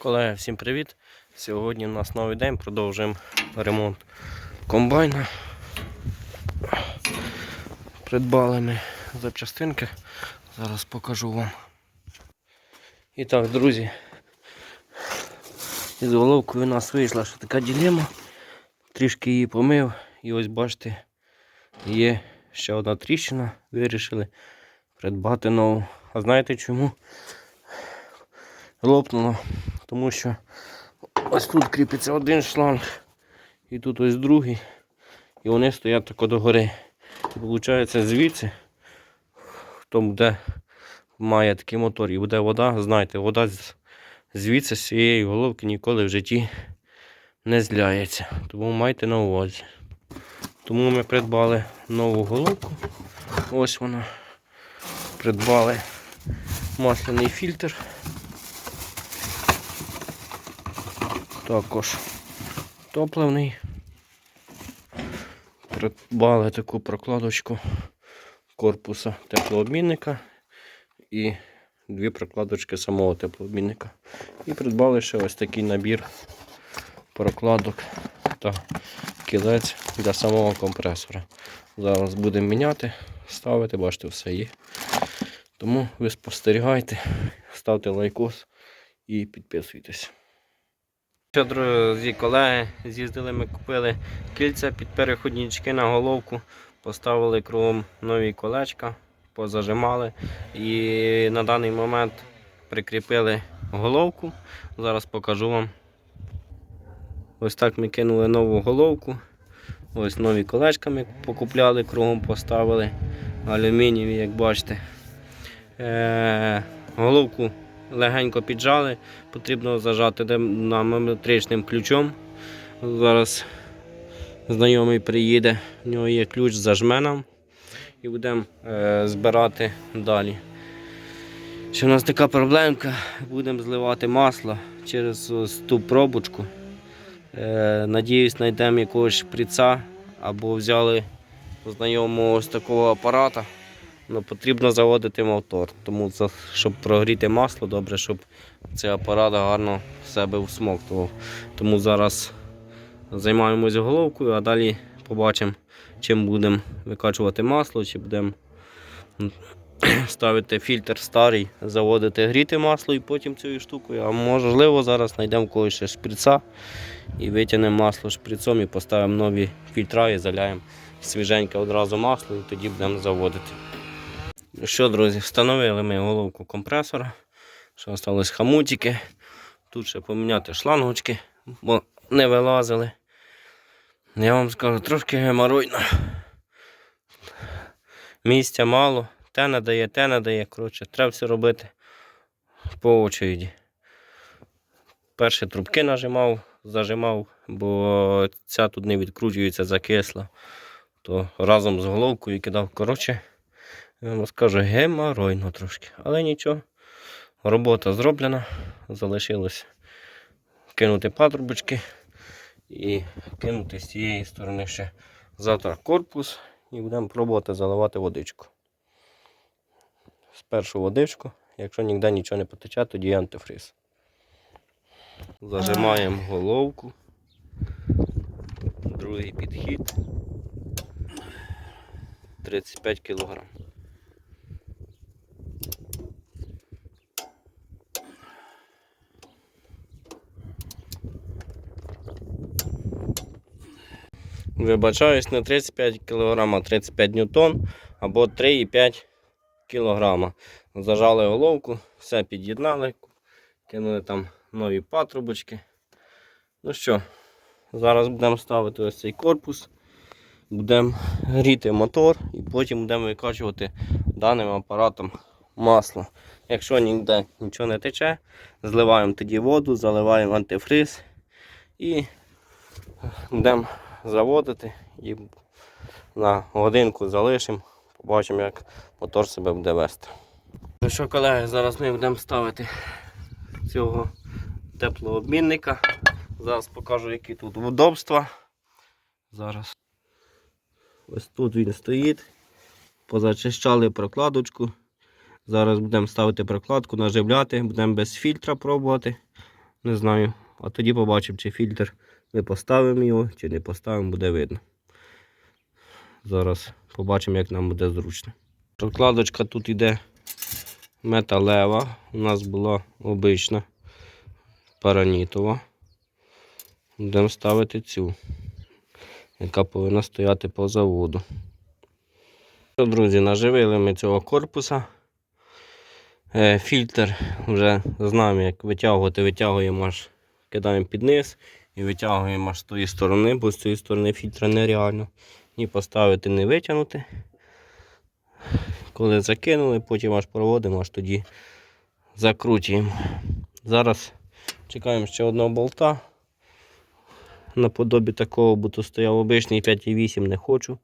Колеги, всім привіт! Сьогодні у нас новий день, продовжуємо ремонт комбайна. Придбали ми запчастинки. Зараз покажу вам. І так, друзі, із головкою у нас вийшла ще така ділема. Трішки її помив. І ось бачите, є ще одна тріщина. Вирішили придбати нову. А знаєте чому? лопнуло, тому що ось тут кріпиться один шланг і тут ось другий. І вони стоять тако догори. І виходить звідси, хто буде, має такий мотор і буде вода, знаєте, вода звідси з цієї головки ніколи в житті не зляється. Тому майте на увазі. Тому ми придбали нову головку. Ось вона. Придбали масляний фільтр. Також топливний. Придбали таку прокладочку корпуса теплообмінника і дві прокладочки самого теплообмінника. І придбали ще ось такий набір прокладок та кілець для самого компресора. Зараз будемо міняти, ставити, бачите, все є. Тому ви спостерігайте, ставте лайкос і підписуйтесь. Що, друзі, колеги, з'їздили, ми купили кільця під переходнички на головку, поставили кругом нові колечка, позажимали і на даний момент прикріпили головку. Зараз покажу вам. Ось так ми кинули нову головку. Ось нові колечка ми покупляли, кругом поставили. Алюмінієві, як бачите. Е- головку легенько піджали, потрібно зажати динамометричним ключом. Зараз знайомий приїде, в нього є ключ зажме нам і будемо е, збирати далі. Ще у нас така проблемка, будемо зливати масло через ось ту пробочку. Е, надіюсь, знайдемо якогось шприца або взяли знайомого ось такого апарата. Ну, потрібно заводити мотор, тому за- щоб прогріти масло, добре, щоб цей апарат гарно в себе всмоктував. Тому зараз займаємось головкою, а далі побачимо, чим будемо викачувати масло, чи будемо ставити фільтр старий, заводити гріти масло і потім цією штукою. А можливо, зараз знайдемо когось ще шприца і витягнемо масло шприцом і поставимо нові фільтра і заляємо свіженьке одразу масло і тоді будемо заводити. Що, друзі, встановили ми головку компресора. Що залишилось хамутики. Тут ще поміняти шлангочки, бо не вилазили. Я вам скажу, трошки геморойно. Місця мало, те не дає, те не дає. Коротше, треба все робити по очереді. Перші трубки нажимав, зажимав, бо ця тут не відкручується, закисла. То разом з головкою кидав. Коротше, я вам скажу геморойно трошки. Але нічого. Робота зроблена. Залишилось кинути патрубочки і кинути з цієї сторони ще завтра корпус і будемо пробувати заливати водичку. Спершу водичку, якщо ніде нічого не потече, тоді антифриз. Зажимаємо головку. Другий підхід. 35 кг. Вибачаюсь, не 35 кг, а 35 ньютон або 3,5 кг. Зажали головку, все під'єднали, кинули там нові патрубочки. Ну що, зараз будемо ставити ось цей корпус, будемо гріти мотор і потім будемо викачувати даним апаратом масло. Якщо ніде нічого не тече, зливаємо тоді воду, заливаємо антифриз і будемо заводити і на годинку залишимо, побачимо, як мотор себе буде вести. Ну що, колеги, зараз ми будемо ставити цього теплообмінника. Зараз покажу, які тут удобства. Зараз ось тут він стоїть. Позачищали прокладочку. Зараз будемо ставити прокладку, наживляти, будемо без фільтра пробувати. Не знаю. А тоді побачимо, чи фільтр ми поставимо його, чи не поставимо, буде видно. Зараз побачимо, як нам буде зручно. Прокладочка тут йде металева. У нас була обична паранітова. Будемо ставити цю, яка повинна стояти по заводу. Друзі, наживили ми цього корпуса. Е, Фільтр вже знаємо, як витягувати, витягуємо аж кидаємо під низ і витягуємо аж з тої сторони, бо з цієї сторони фільтра нереально. Ні поставити, не витягнути. Коли закинули, потім аж проводимо, аж тоді закручуємо. Зараз чекаємо ще одного болта. Наподобі такого, бо тут стояв обичний 5,8 не хочу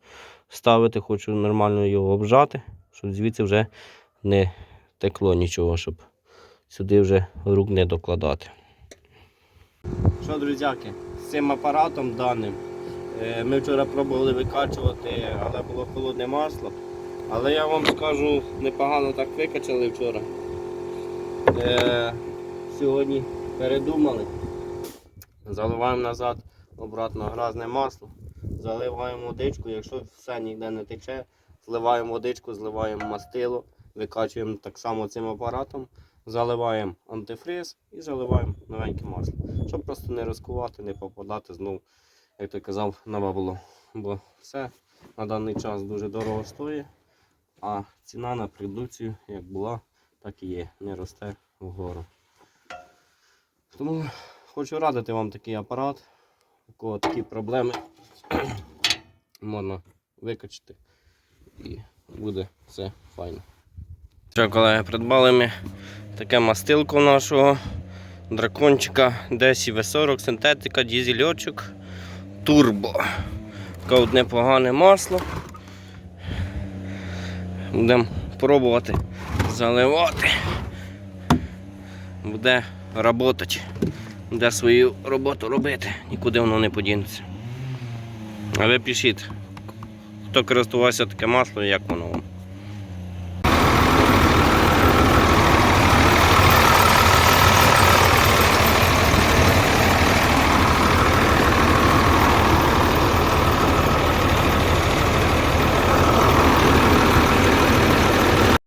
ставити, хочу нормально його обжати, щоб звідси вже не текло нічого, щоб сюди вже рук не докладати. Що, друзяки, з цим апаратом даним е, ми вчора пробували викачувати, але було холодне масло. Але я вам скажу, непогано так викачали вчора. Е, Сьогодні передумали. Заливаємо назад обратно гразне масло, заливаємо водичку, якщо все ніде не тече, зливаємо водичку, зливаємо мастило, викачуємо так само цим апаратом, заливаємо антифриз і заливаємо новеньке масло. Щоб просто не ризикувати, не попадати знову, як ти казав, на бабло. Бо все на даний час дуже дорого стоїть, а ціна на продукцію як була, так і є, не росте вгору. Тому хочу радити вам такий апарат, у кого такі проблеми можна викачати і буде все файно. Що, колеги, придбали ми таке мастилко нашого дракончика DSI V40 синтетика, дізельочок, турбо. Таке одне погане масло. Будемо пробувати заливати. Буде працювати. Буде свою роботу робити, нікуди воно не подінеться. А ви пишіть, хто користувався таке масло і як воно вам.